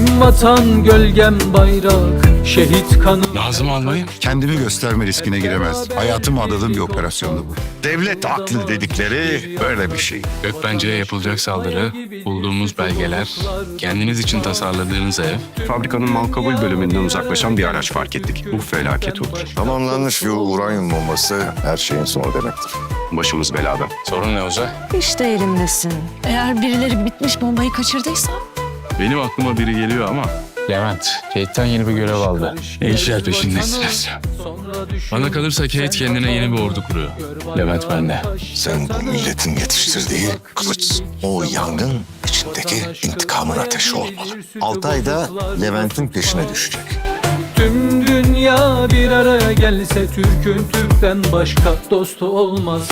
vatan gölgem bayrak Şehit kanı Nazım almayım. Kendimi gösterme riskine giremez. Hayatımı adadığım bir operasyondu bu. Devlet aklı dedikleri böyle bir şey. Gökbence'ye yapılacak saldırı, bulduğumuz belgeler, kendiniz için tasarladığınız ev. Fabrikanın mal kabul bölümünden uzaklaşan bir araç fark ettik. Bu felaket olur. Tamamlanmış bir uranyum bombası her şeyin sonu demektir. Başımız belada. Sorun ne olacak? İşte elimdesin. Eğer birileri bitmiş bombayı kaçırdıysa Benim aklıma biri geliyor ama... Levent, Kate'den yeni bir görev aldı. Ne işler peşindesiniz? Bana kalırsa Kate kendine yeni bir ordu kuruyor. Levent bende. Sen bu milletin yetiştirdiği kılıçsın. O yangın içindeki intikamın ateşi olmalı. Altı ayda Levent'in peşine düşecek. Tüm dünya bir araya gelse Türk'ün Türk'ten başka dostu olmaz